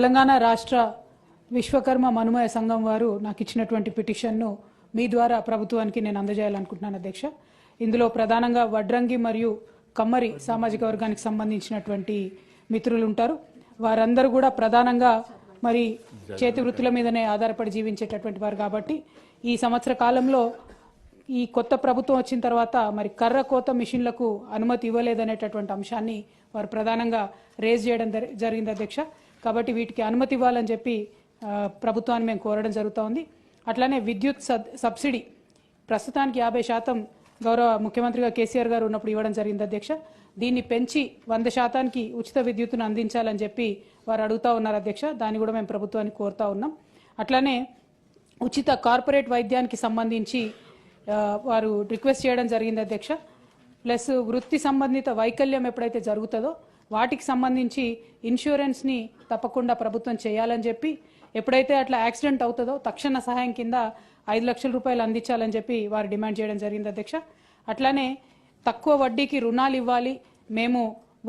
తెలంగాణ రాష్ట్ర విశ్వకర్మ మనుమయ సంఘం వారు నాకు ఇచ్చినటువంటి పిటిషన్ను మీ ద్వారా ప్రభుత్వానికి నేను అందజేయాలనుకుంటున్నాను అధ్యక్ష. ఇందులో ప్రధానంగా వడ్రంగి మరియు కమ్మరి సామాజిక వర్గానికి సంబంధించినటువంటి మిత్రులు ఉంటారు. వారందరూ కూడా ప్రధానంగా మరి చేతి వృత్తుల మీదనే ఆధారపడి జీవించేటటువంటి వారు కాబట్టి ఈ సంవత్సర కాలంలో ఈ కొత్త ప్రభుత్వం వచ్చిన తర్వాత మరి కర్ర కోత మిషన్లకు అనుమతి ఇవ్వలేదనేటటువంటి అంశాన్ని వారు ప్రధానంగా రేజ్ చేయడం జరి- జరిగింది అధ్యక్ష. కాబట్టి వీటికి అనుమతి ఇవ్వాలని చెప్పి ప్రభుత్వాన్ని మేము కోరడం జరుగుతూ ఉంది అట్లానే విద్యుత్ సబ్ సబ్సిడీ ప్రస్తుతానికి యాభై శాతం గౌరవ ముఖ్యమంత్రిగా కేసీఆర్ గారు ఉన్నప్పుడు ఇవ్వడం జరిగింది అధ్యక్ష. దీన్ని పెంచి వంద శాతానికి ఉచిత విద్యుత్తును అందించాలని చెప్పి వారు అడుగుతా ఉన్నారు అధ్యక్ష. దాన్ని కూడా మేము ప్రభుత్వానికి కోరుతా ఉన్నాం. అట్లానే ఉచిత కార్పొరేట్ వైద్యానికి సంబంధించి వారు రిక్వెస్ట్ చేయడం జరిగింది అధ్యక్ష. ప్లస్ వృత్తి సంబంధిత వైకల్యం ఎప్పుడైతే జరుగుతుందో వాటికి సంబంధించి ఇన్సూరెన్స్ని తప్పకుండా ప్రభుత్వం చేయాలని చెప్పి ఎప్పుడైతే అట్లా యాక్సిడెంట్ అవుతుందో తక్షణ సహాయం కింద ఐదు లక్షల రూపాయలు అందించాలని చెప్పి వారు డిమాండ్ చేయడం జరిగింది అధ్యక్ష. అట్లానే తక్కువ వడ్డీకి రుణాలు ఇవ్వాలి. మేము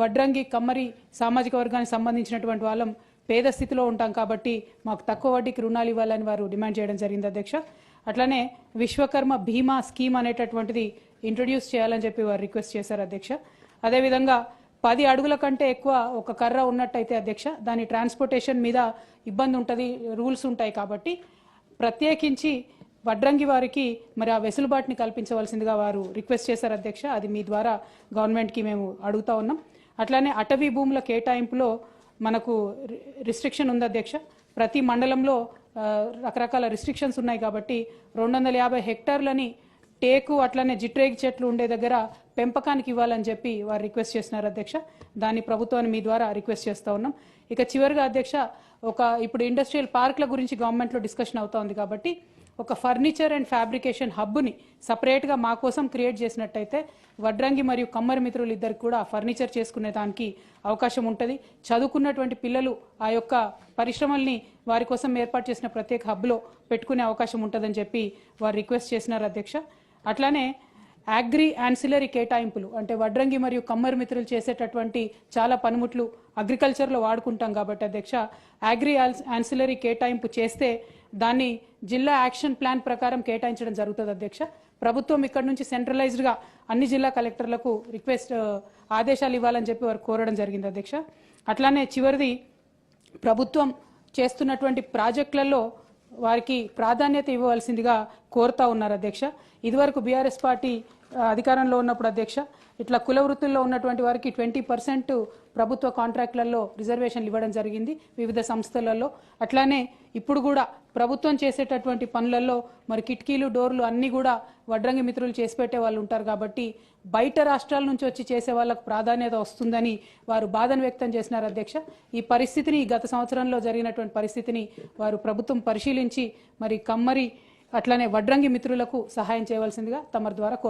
వడ్రంగి కమ్మరి సామాజిక వర్గానికి సంబంధించినటువంటి వాళ్ళం పేద స్థితిలో ఉంటాం కాబట్టి మాకు తక్కువ వడ్డీకి రుణాలు ఇవ్వాలని వారు డిమాండ్ చేయడం జరిగింది అధ్యక్ష. అట్లానే విశ్వకర్మ బీమా స్కీమ్ అనేటటువంటిది ఇంట్రొడ్యూస్ చేయాలని చెప్పి వారు రిక్వెస్ట్ చేశారు అధ్యక్ష. అదేవిధంగా పది అడుగుల కంటే ఎక్కువ ఒక కర్ర ఉన్నట్టయితే అధ్యక్ష దాని ట్రాన్స్పోర్టేషన్ మీద ఇబ్బంది ఉంటుంది రూల్స్ ఉంటాయి కాబట్టి ప్రత్యేకించి వడ్రంగి వారికి మరి ఆ వెసులుబాటుని కల్పించవలసిందిగా వారు రిక్వెస్ట్ చేశారు అధ్యక్ష. అది మీ ద్వారా గవర్నమెంట్కి మేము అడుగుతా ఉన్నాం. అట్లానే అటవీ భూముల కేటాయింపులో మనకు రిస్ట్రిక్షన్ ఉంది అధ్యక్ష. ప్రతి మండలంలో రకరకాల రిస్ట్రిక్షన్స్ ఉన్నాయి కాబట్టి రెండు వందల యాభై హెక్టార్లని టేకు అట్లనే జిట్రేగి చెట్లు ఉండే దగ్గర పెంపకానికి ఇవ్వాలని చెప్పి వారు రిక్వెస్ట్ చేస్తున్నారు అధ్యక్ష. దాన్ని ప్రభుత్వాన్ని మీ ద్వారా రిక్వెస్ట్ చేస్తూ ఉన్నాం. ఇక చివరిగా అధ్యక్ష ఒక ఇప్పుడు ఇండస్ట్రియల్ పార్క్ల గురించి గవర్నమెంట్లో డిస్కషన్ అవుతా ఉంది కాబట్టి ఒక ఫర్నిచర్ అండ్ ఫ్యాబ్రికేషన్ హబ్ని సపరేట్గా మా కోసం క్రియేట్ చేసినట్టయితే వడ్రంగి మరియు కమ్మరి మిత్రులు ఇద్దరికి కూడా ఫర్నిచర్ చేసుకునే దానికి అవకాశం ఉంటుంది. చదువుకున్నటువంటి పిల్లలు ఆ యొక్క పరిశ్రమల్ని వారి కోసం ఏర్పాటు చేసిన ప్రత్యేక హబ్లో పెట్టుకునే అవకాశం ఉంటుందని చెప్పి వారు రిక్వెస్ట్ చేసినారు అధ్యక్ష. అట్లానే అగ్రి యాన్సిలరీ కేటాయింపులు అంటే వడ్రంగి మరియు కమ్మరి మిత్రులు చేసేటటువంటి చాలా పనిముట్లు అగ్రికల్చర్లో వాడుకుంటాం కాబట్టి అధ్యక్ష అగ్రి యాన్సిలరీ కేటాయింపు చేస్తే దాన్ని జిల్లా యాక్షన్ ప్లాన్ ప్రకారం కేటాయించడం జరుగుతుంది అధ్యక్ష. ప్రభుత్వం ఇక్కడ నుంచి సెంట్రలైజ్డ్గా అన్ని జిల్లా కలెక్టర్లకు రిక్వెస్ట్ ఆదేశాలు ఇవ్వాలని చెప్పి వారు కోరడం జరిగింది అధ్యక్ష. అట్లానే చివరిది ప్రభుత్వం చేస్తున్నటువంటి ప్రాజెక్టులలో వారికి ప్రాధాన్యత ఇవ్వవలసిందిగా కోరుతా ఉన్నారు అధ్యక్ష. ఇదివరకు బీఆర్ఎస్ పార్టీ అధికారంలో ఉన్నప్పుడు అధ్యక్ష ఇట్లా కుల వృత్తుల్లో ఉన్నటువంటి వారికి ట్వంటీ పర్సెంట్ ప్రభుత్వ కాంట్రాక్ట్లలో రిజర్వేషన్లు ఇవ్వడం జరిగింది వివిధ సంస్థలలో. అట్లానే ఇప్పుడు కూడా ప్రభుత్వం చేసేటటువంటి పనులలో మరి కిటికీలు డోర్లు అన్నీ కూడా వడ్రంగి మిత్రులు చేసి పెట్టే వాళ్ళు ఉంటారు కాబట్టి బయట రాష్ట్రాల నుంచి వచ్చి చేసే వాళ్ళకు ప్రాధాన్యత వస్తుందని వారు బాధను వ్యక్తం చేసినారు అధ్యక్ష. ఈ పరిస్థితిని గత సంవత్సరంలో జరిగినటువంటి పరిస్థితిని వారు ప్రభుత్వం పరిశీలించి మరి కమ్మరి అట్లానే వడ్రంగి మిత్రులకు సహాయం చేయవలసిందిగా తమ ద్వారా కోరుతారు